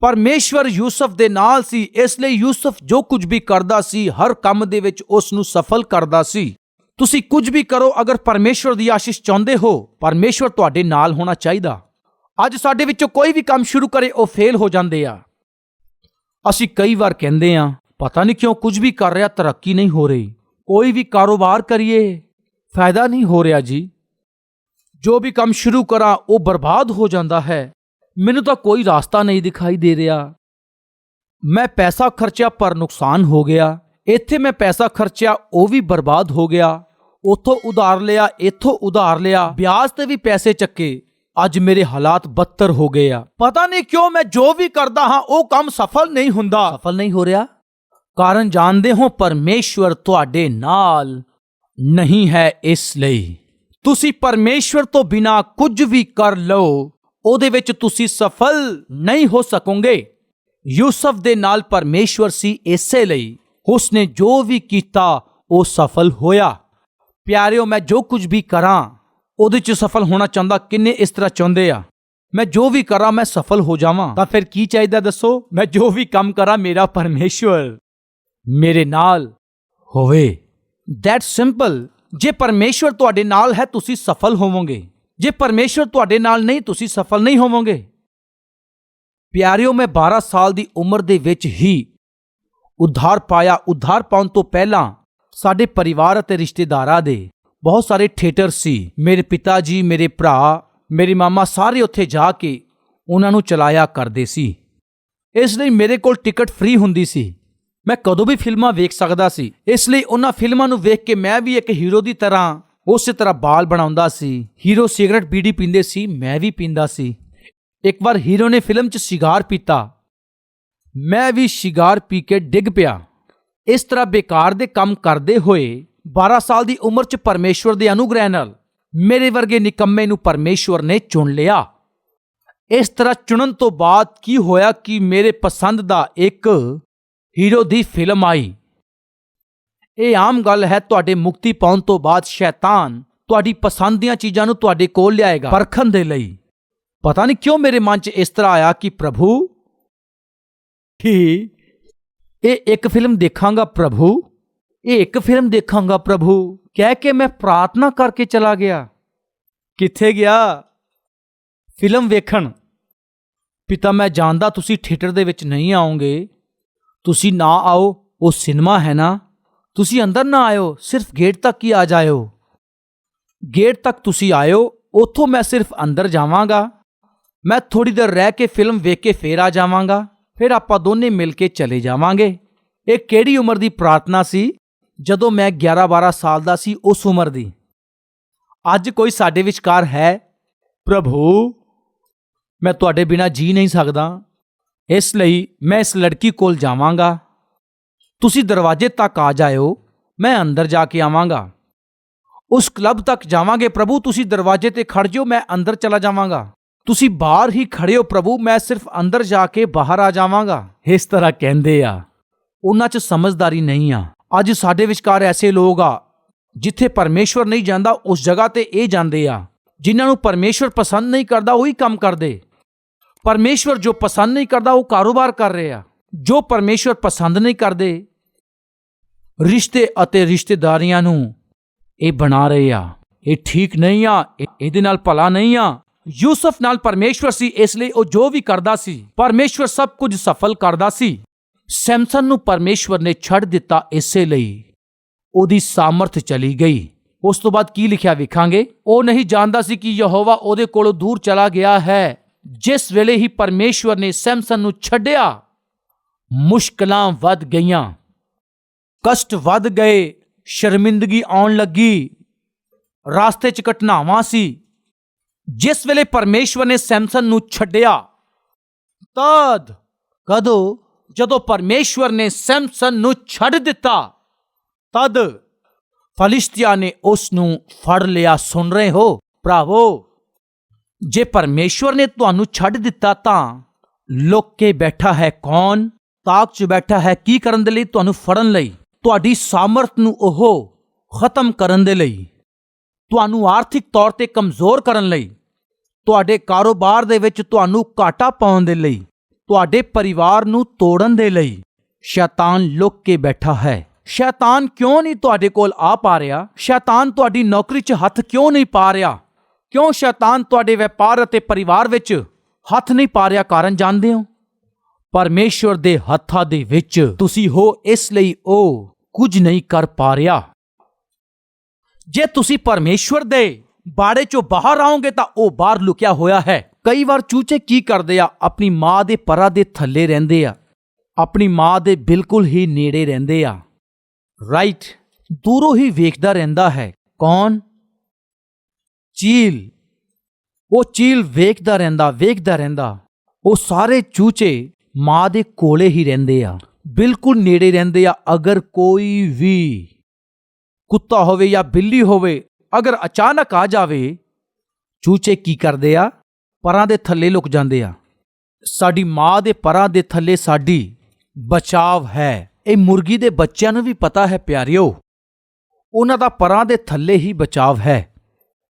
ਪਰਮੇਸ਼ਵਰ ਯੂਸਫ ਦੇ ਨਾਲ ਸੀ, ਇਸ ਲਈ ਯੂਸਫ ਜੋ ਕੁਝ ਵੀ ਕਰਦਾ ਸੀ, ਹਰ ਕੰਮ ਦੇ ਵਿੱਚ ਉਸ ਨੂੰ ਸਫਲ ਕਰਦਾ ਸੀ। ਤੁਸੀਂ ਕੁਝ ਵੀ ਕਰੋ, ਅਗਰ ਪਰਮੇਸ਼ਵਰ ਦੀ ਆਸ਼ੀਸ਼ ਚਾਹੁੰਦੇ ਹੋ, ਪਰਮੇਸ਼ਵਰ ਤੁਹਾਡੇ ਨਾਲ ਹੋਣਾ ਚਾਹੀਦਾ। ਅੱਜ ਸਾਡੇ ਵਿੱਚੋਂ ਕੋਈ ਵੀ ਕੰਮ ਸ਼ੁਰੂ ਕਰੇ, ਉਹ ਫੇਲ ਹੋ ਜਾਂਦੇ ਆ। ਅਸੀਂ ਕਈ ਵਾਰ ਕਹਿੰਦੇ ਆ ਪਤਾ ਨਹੀਂ ਕਿਉਂ ਕੁਝ ਵੀ ਕਰ ਰਿਹਾ, ਤਰੱਕੀ ਨਹੀਂ ਹੋ ਰਹੀ। ਕੋਈ ਵੀ ਕਾਰੋਬਾਰ ਕਰੀਏ, ਫਾਇਦਾ ਨਹੀਂ ਹੋ ਰਿਹਾ ਜੀ। ਜੋ ਵੀ ਕੰਮ ਸ਼ੁਰੂ ਕਰਾਂ ਉਹ ਬਰਬਾਦ ਹੋ ਜਾਂਦਾ ਹੈ। ਮੈਨੂੰ ਤਾਂ ਕੋਈ ਰਾਸਤਾ ਨਹੀਂ ਦਿਖਾਈ ਦੇ ਰਿਹਾ। ਮੈਂ ਪੈਸਾ ਖਰਚਿਆ ਪਰ ਨੁਕਸਾਨ ਹੋ ਗਿਆ। ਇੱਥੇ ਮੈਂ ਪੈਸਾ ਖਰਚਿਆ ਉਹ ਵੀ ਬਰਬਾਦ ਹੋ ਗਿਆ। ਉਥੋਂ ਉਧਾਰ ਲਿਆ ਇੱਥੋਂ ਉਧਾਰ ਲਿਆ। ਵਿਆਜ ਤੇ ਵੀ ਪੈਸੇ ਚੱਕੇ। ਅੱਜ ਮੇਰੇ ਹਾਲਾਤ ਬੱਤਰ ਹੋ ਗਏ ਆ। ਪਤਾ ਨਹੀਂ ਕਿਉਂ ਮੈਂ ਜੋ ਵੀ ਕਰਦਾ ਹਾਂ ਉਹ ਕੰਮ ਸਫਲ ਨਹੀਂ ਹੁੰਦਾ। ਸਫਲ ਨਹੀਂ ਹੋ ਰਿਹਾ? ਕਾਰਨ ਜਾਣਦੇ ਹੋ ਪਰਮੇਸ਼ਵਰ ਤੁਹਾਡੇ ਨਾਲ ਨਹੀਂ ਹੈ ਇਸ ਲਈ। ਤੁਸੀਂ ਪਰਮੇਸ਼ਵਰ ਤੋਂ ਬਿਨਾ ਕੁਝ ਵੀ ਕਰ ਲਓ, ਉਹਦੇ ਵਿੱਚ ਤੁਸੀਂ ਸਫਲ ਨਹੀਂ ਹੋ ਸਕੋਗੇ। ਯੂਸਫ ਦੇ ਨਾਲ ਪਰਮੇਸ਼ਵਰ ਸੀ ਇਸੇ ਲਈ। ਉਸਨੇ ਜੋ ਵੀ ਕੀਤਾ, ਉਹ ਸਫਲ ਹੋਇਆ। ਪਿਆਰਿਓ, ਮੈਂ ਜੋ ਕੁਝ ਵੀ ਕਰਾਂ, ਉਹਦੇ 'ਚ ਸਫਲ ਹੋਣਾ ਚਾਹੁੰਦਾ ਕਿੰਨੇ ਇਸ ਤਰ੍ਹਾਂ ਚਾਹੁੰਦੇ ਆ? ਮੈਂ ਜੋ ਵੀ ਕਰਾਂ, ਮੈਂ ਸਫਲ ਹੋ ਜਾਵਾਂ। ਤਾਂ ਫਿਰ ਕੀ ਚਾਹੀਦਾ ਦੱਸੋ? ਮੈਂ ਜੋ ਵੀ ਕੰਮ ਕਰਾਂ, ਮੇਰਾ ਪਰਮੇਸ਼ਵਰ ਮੇਰੇ ਨਾਲ ਹੋਵੇ। ਦੈਟ ਸਿੰਪਲ ਜੇ ਪਰਮੇਸ਼ਵਰ ਤੁਹਾਡੇ ਨਾਲ ਹੈ, ਤੁਸੀਂ ਸਫਲ ਹੋਵੋਗੇ। ਜੇ ਪਰਮੇਸ਼ਵਰ ਤੁਹਾਡੇ ਨਾਲ ਨਹੀਂ, ਤੁਸੀਂ ਸਫਲ ਨਹੀਂ ਹੋਵੋਗੇ। ਪਿਆਰਿਓ, ਮੈਂ 12 ਸਾਲ ਦੀ ਉਮਰ ਦੇ ਵਿੱਚ ਹੀ ਉਧਾਰ ਪਾਇਆ। ਉਧਾਰ ਪਾਉਣ ਤੋਂ ਪਹਿਲਾਂ ਸਾਡੇ ਪਰਿਵਾਰ ਅਤੇ ਰਿਸ਼ਤੇਦਾਰਾਂ ਦੇ ਬਹੁਤ ਸਾਰੇ ਥੀਏਟਰ ਸੀ। ਮੇਰੇ ਪਿਤਾ ਜੀ ਮੇਰੇ ਭਰਾ, ਮੇਰੇ ਮਾਮਾ ਸਾਰੇ ਉੱਥੇ ਜਾ ਕੇ ਉਹਨਾਂ ਨੂੰ ਚਲਾਇਆ ਕਰਦੇ ਸੀ। ਇਸ ਲਈ ਮੇਰੇ ਕੋਲ ਟਿਕਟ ਫ੍ਰੀ ਹੁੰਦੀ ਸੀ। ਮੈਂ ਕਦੋਂ ਵੀ ਫਿਲਮਾਂ ਵੇਖ ਸਕਦਾ ਸੀ। ਇਸ ਲਈ ਉਹਨਾਂ ਫਿਲਮਾਂ ਨੂੰ ਵੇਖ ਕੇ ਮੈਂ ਵੀ ਇੱਕ ਹੀਰੋ ਦੀ ਤਰ੍ਹਾਂ ਉਸੇ ਤਰ੍ਹਾਂ ਬਾਲ ਬਣਾਉਂਦਾ ਸੀ। ਹੀਰੋ ਸਿਗਰਟ ਬੀੜੀ ਪੀਂਦੇ ਸੀ, ਮੈਂ ਵੀ ਪੀਂਦਾ ਸੀ। ਇੱਕ ਵਾਰ ਹੀਰੋ ਨੇ ਫਿਲਮ 'ਚ ਸਿਗਾਰ ਪੀਤਾ। ਮੈਂ ਵੀ ਸ਼ਿਗਾਰ ਪੀ ਕੇ ਡਿੱਗ ਪਿਆ। ਇਸ ਤਰ੍ਹਾਂ ਬੇਕਾਰ ਦੇ ਕੰਮ ਕਰਦੇ ਹੋਏ 12 ਸਾਲ ਦੀ ਉਮਰ 'ਚ ਪਰਮੇਸ਼ਵਰ ਦੇ ਅਨੁਗ੍ਰਹਿ ਨਾਲ ਮੇਰੇ ਵਰਗੇ ਨਿਕੰਮੇ ਨੂੰ ਪਰਮੇਸ਼ਵਰ ਨੇ ਚੁਣ ਲਿਆ। ਇਸ ਤਰ੍ਹਾਂ ਚੁਣਨ ਤੋਂ ਬਾਅਦ ਕੀ ਹੋਇਆ ਕਿ ਮੇਰੇ ਪਸੰਦ ਦਾ ਇੱਕ ਹੀਰੋ ਦੀ ਫਿਲਮ ਆਈ। ਇਹ ਆਮ ਗੱਲ ਹੈ ਤੁਹਾਡੇ ਮੁਕਤੀ ਪਾਉਣ ਤੋਂ ਬਾਅਦ ਸ਼ੈਤਾਨ ਤੁਹਾਡੀ ਪਸੰਦ ਦੀਆਂ ਚੀਜ਼ਾਂ ਨੂੰ ਤੁਹਾਡੇ ਕੋਲ ਲਿਆਏਗਾ ਪਰਖਣ ਦੇ ਲਈ। ਪਤਾ ਨਹੀਂ ਕਿਉਂ ਮੇਰੇ ਮਨ 'ਚ ਇਸ ਤਰ੍ਹਾਂ ਆਇਆ ਕਿ ਪ੍ਰਭੂ, ਕਿ ਇਹ ਇੱਕ ਫਿਲਮ ਦੇਖਾਂਗਾ ਪ੍ਰਭੂ? ਇਹ ਇੱਕ ਫਿਲਮ ਦੇਖਾਂਗਾ ਪ੍ਰਭੂ। ਕਹਿ ਕੇ ਮੈਂ ਪ੍ਰਾਰਥਨਾ ਕਰਕੇ ਚਲਾ ਗਿਆ। ਕਿੱਥੇ ਗਿਆ? ਫਿਲਮ ਵੇਖਣ। ਪਿਤਾ, ਮੈਂ ਜਾਣਦਾ ਤੁਸੀਂ ਥੀਏਟਰ ਦੇ ਵਿੱਚ ਨਹੀਂ ਆਓਗੇ ਤੁਸੀਂ ਨਾ ਆਓ, ਉਹ ਸਿਨੇਮਾ ਹੈ ਨਾ? ਤੁਸੀਂ ਅੰਦਰ ਨਾ ਆਇਓ, ਸਿਰਫ ਗੇਟ ਤੱਕ ਹੀ ਆ ਜਾਇਓ। ਗੇਟ ਤੱਕ ਤੁਸੀਂ ਆਇਓ, ਉੱਥੋਂ ਮੈਂ ਸਿਰਫ ਅੰਦਰ ਜਾਵਾਂਗਾ। ਮੈਂ ਥੋੜੀ ਦੇਰ ਰਹਿ ਕੇ ਫਿਲਮ ਵੇਖ ਕੇ ਫੇਰ ਆ ਜਾਵਾਂਗਾ, ਫਿਰ ਆਪਾਂ ਦੋਨੇ ਮਿਲ ਕੇ ਚਲੇ ਜਾਵਾਂਗੇ। ਇਹ ਕਿਹੜੀ ਉਮਰ ਦੀ ਪ੍ਰਾਰਥਨਾ ਸੀ? ਜਦੋਂ ਮੈਂ 11-12 ਸਾਲ ਦਾ ਸੀ ਉਸ ਉਮਰ ਦੀ। ਅੱਜ ਕੋਈ ਸਾਡੇ ਵਿਚਕਾਰ ਹੈ? ਪ੍ਰਭੂ, ਮੈਂ ਤੁਹਾਡੇ ਬਿਨਾ ਜੀ ਨਹੀਂ ਸਕਦਾ। ਇਸ ਲਈ ਮੈਂ ਇਸ ਲੜਕੀ ਕੋਲ ਜਾਵਾਂਗਾ। ਤੁਸੀਂ ਦਰਵਾਜ਼ੇ ਤੱਕ ਆ ਜਾਇਓ, ਮੈਂ ਅੰਦਰ ਜਾ ਕੇ ਆਵਾਂਗਾ। ਉਸ ਕਲੱਬ ਤੱਕ ਜਾਵਾਂਗੇ, ਪ੍ਰਭੂ, ਤੁਸੀਂ ਦਰਵਾਜ਼ੇ ਤੇ ਖੜ ਜਿਓ ਮੈਂ ਅੰਦਰ ਚਲਾ ਜਾਵਾਂਗਾ। ਤੁਸੀਂ ਬਾਹਰ ਹੀ ਖੜੇ ਹੋ, ਪ੍ਰਭੂ, ਮੈਂ ਸਿਰਫ ਅੰਦਰ ਜਾ ਕੇ ਬਾਹਰ ਆ ਜਾਵਾਂਗਾ। ਇਸ ਤਰ੍ਹਾਂ ਕਹਿੰਦੇ ਆ। ਉਹਨਾਂ 'ਚ ਸਮਝਦਾਰੀ ਨਹੀਂ ਆ। ਅੱਜ ਸਾਡੇ ਵਿਚਕਾਰ ਐਸੇ ਲੋਕ ਆ, ਜਿੱਥੇ ਪਰਮੇਸ਼ਵਰ ਨਹੀਂ ਜਾਂਦਾ, ਉਸ ਜਗ੍ਹਾ ਤੇ ਇਹ ਜਾਂਦੇ ਆ। ਜਿਨ੍ਹਾਂ ਨੂੰ ਪਰਮੇਸ਼ਵਰ ਪਸੰਦ ਨਹੀਂ ਕਰਦਾ, ਉਹੀ ਕੰਮ ਕਰਦੇ। ਪਰਮੇਸ਼ਵਰ ਜੋ ਪਸੰਦ ਨਹੀਂ ਕਰਦਾ, ਉਹ ਕਾਰੋਬਾਰ ਕਰ ਰਹੇ ਆ। ਜੋ ਪਰਮੇਸ਼ਵਰ ਪਸੰਦ ਨਹੀਂ ਕਰਦੇ, ਰਿਸ਼ਤੇ ਅਤੇ ਰਿਸ਼ਤੇਦਾਰੀਆਂ ਨੂੰ ਇਹ ਬਣਾ ਰਹੇ ਆ। ਇਹ ਠੀਕ ਨਹੀਂ ਆ, ਇਹ- ਇਹਦੇ ਨਾਲ ਭਲਾ ਨਹੀਂ ਆ। ਯੂਸਫ ਨਾਲ ਪਰਮੇਸ਼ਵਰ ਸੀ, ਇਸ ਲਈ ਉਹ ਜੋ ਵੀ ਕਰਦਾ ਸੀ, ਪਰਮੇਸ਼ਵਰ ਸਭ ਕੁਝ ਸਫਲ ਕਰਦਾ ਸੀ। ਸੈਮਸਨ ਨੂੰ ਪਰਮੇਸ਼ਵਰ ਨੇ ਛੱਡ ਦਿੱਤਾ, ਇਸੇ ਲਈ ਉਹਦੀ ਸਾਮਰਥ ਚਲੀ ਗਈ। ਉਸ ਤੋਂ ਬਾਅਦ ਕੀ ਲਿਖਿਆ ਵੇਖਾਂਗੇ? ਉਹ ਨਹੀਂ ਜਾਣਦਾ ਸੀ ਕਿ ਯਹੋਵਾ ਉਹਦੇ ਕੋਲੋਂ ਦੂਰ ਚਲਾ ਗਿਆ ਹੈ। ਜਿਸ ਵੇਲੇ ਹੀ ਪਰਮੇਸ਼ਵਰ ਨੇ ਸੈਮਸਨ ਨੂੰ ਛੱਡਿਆ, ਮੁਸ਼ਕਲਾਂ ਵੱਧ ਗਈਆਂ। ਕਸ਼ਟ ਵੱਧ ਗਏ, ਸ਼ਰਮਿੰਦਗੀ ਆਉਣ ਲੱਗੀ, ਰਾਸਤੇ 'ਚ ਘਟਨਾਵਾਂ ਸੀ। ਜਿਸ ਵੇਲੇ ਪਰਮੇਸ਼ਵਰ ਨੇ ਸੈਮਸਨ ਨੂੰ ਛੱਡਿਆ, ਤਦ ਕਦੋਂ ਜਦੋਂ ਪਰਮੇਸ਼ਵਰ ਨੇ ਸੈਮਸਨ ਨੂੰ ਛੱਡ ਦਿੱਤਾ, ਤਦ ਫਲਿਸ਼ਤੀਆ ਨੇ ਉਸ ਨੂੰ ਫੜ ਲਿਆ। ਸੁਣ ਰਹੇ ਹੋ ਭਰਾਵੋ ਜੇ ਪਰਮੇਸ਼ਵਰ ਨੇ ਤੁਹਾਨੂੰ ਛੱਡ ਦਿੱਤਾ ਤਾਂ ਲੁੱਕ ਕੇ ਬੈਠਾ ਹੈ ਕੌਣ? ਤਾਕ 'ਚ ਬੈਠਾ ਹੈ ਕੀ ਕਰਨ ਦੇ ਲਈ ਤੁਹਾਨੂੰ ਫੜਨ ਲਈ? ਤੁਹਾਡੀ ਸਾਮਰਥ ਨੂੰ ਉਹ ਖਤਮ ਕਰਨ ਦੇ ਲਈ। ਤੁਹਾਨੂੰ ਆਰਥਿਕ ਤੌਰ ਤੇ ਕਮਜ਼ੋਰ ਕਰਨ ਲਈ। ਤੁਹਾਡੇ ਕਾਰੋਬਾਰ ਦੇ ਵਿੱਚ ਤੁਹਾਨੂੰ ਘਾਟਾ ਪਾਉਣ ਦੇ ਲਈ। ਤੁਹਾਡੇ ਪਰਿਵਾਰ ਨੂੰ ਤੋੜਨ ਦੇ ਲਈ। ਸ਼ੈਤਾਨ ਲੁੱਕ ਕੇ ਬੈਠਾ ਹੈ। ਸ਼ੈਤਾਨ ਕਿਉਂ ਨਹੀਂ ਤੁਹਾਡੇ ਕੋਲ ਆ ਪਾ ਰਿਹਾ? ਸ਼ੈਤਾਨ ਤੁਹਾਡੀ ਨੌਕਰੀ 'ਚ ਹੱਥ ਕਿਉਂ ਨਹੀਂ ਪਾ ਰਿਹਾ? ਕਿਉਂ ਸ਼ੈਤਾਨ ਤੁਹਾਡੇ ਵਪਾਰ ਅਤੇ ਪਰਿਵਾਰ ਵਿੱਚ ਹੱਥ ਨਹੀਂ ਪਾ ਰਿਹਾ ਕਾਰਨ ਜਾਣਦੇ ਹੋ? ਪਰਮੇਸ਼ਵਰ ਦੇ ਹੱਥਾਂ ਦੇ ਵਿੱਚ ਤੁਸੀਂ ਹੋ, ਇਸ ਲਈ ਉਹ ਕੁਝ ਨਹੀਂ ਕਰ ਪਾ ਰਿਹਾ ਜੇ ਤੁਸੀਂ ਪਰਮੇਸ਼ਵਰ ਦੇ ਬਾੜੇ ਚੋਂ ਬਾਹਰ ਆਓਗੇ ਤਾਂ ਉਹ ਬਾਹਰ ਲੁਕਿਆ ਹੋਇਆ ਹੈ। ਕਈ ਵਾਰ ਚੂਚੇ ਕੀ ਕਰਦੇ ਆ? ਆਪਣੀ ਮਾਂ ਦੇ ਪਰਾਂ ਦੇ ਥੱਲੇ ਰਹਿੰਦੇ ਆ। ਆਪਣੀ ਮਾਂ ਦੇ ਬਿਲਕੁਲ ਹੀ ਨੇੜੇ ਰਹਿੰਦੇ ਆ। ਰਾਈਟ ਦੂਰੋਂ ਹੀ ਵੇਖਦਾ ਰਹਿੰਦਾ ਹੈ। ਕੌਣ? ਚੀਲ ਉਹ ਚੀਲ ਵੇਖਦਾ ਰਹਿੰਦਾ ਵੇਖਦਾ ਰਹਿੰਦਾ। ਉਹ ਸਾਰੇ ਚੂਚੇ ਮਾਂ ਦੇ ਕੋਲੇ ਹੀ ਰਹਿੰਦੇ ਆ। ਬਿਲਕੁਲ ਨੇੜੇ ਰਹਿੰਦੇ ਆ, ਅਗਰ ਕੋਈ ਵੀ ਕੁੱਤਾ ਹੋਵੇ ਜਾਂ ਬਿੱਲੀ ਹੋਵੇ, ਅਗਰ ਅਚਾਨਕ ਆ ਜਾਵੇ, ਚੂਚੇ ਕੀ ਕਰਦੇ ਆ? ਪਰਾਂ ਦੇ ਥੱਲੇ ਲੁਕ ਜਾਂਦੇ ਆ। ਸਾਡੀ ਮਾਂ ਦੇ ਪਰਾਂ ਦੇ ਥੱਲੇ ਸਾਡੀ ਬਚਾਵ ਹੈ। ਇਹ ਮੁਰਗੀ ਦੇ ਬੱਚਿਆਂ ਨੂੰ ਵੀ ਪਤਾ ਹੈ, ਪਿਆਰਿਓ। ਉਹਨਾਂ ਦਾ ਪਰਾਂ ਦੇ ਥੱਲੇ ਹੀ ਬਚਾਵ ਹੈ।